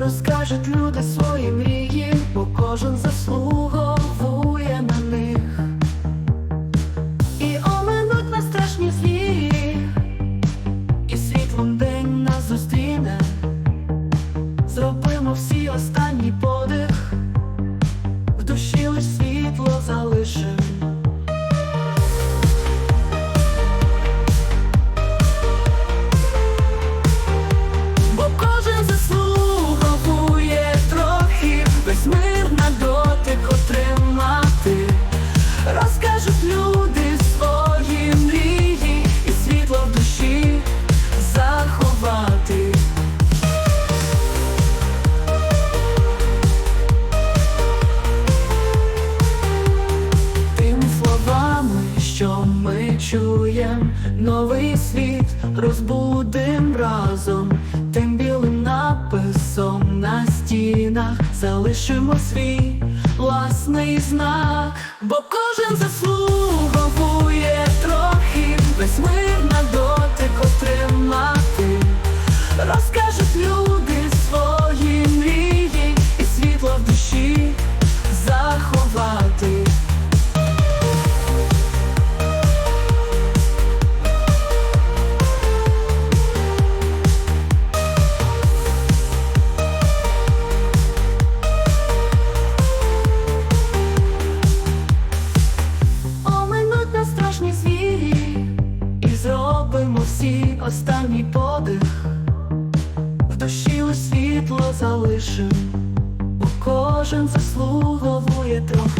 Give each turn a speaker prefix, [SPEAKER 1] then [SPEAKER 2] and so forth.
[SPEAKER 1] розкажуть люди свої мрії, бо кожен заслуговує ми чуєм, новий світ розбудим разом, тим білим написом на стінах залишимо свій власний знак, бо кожен заслуговує зробимо всі останній подих. В душі у світло залишим, бо кожен заслуговує трохи.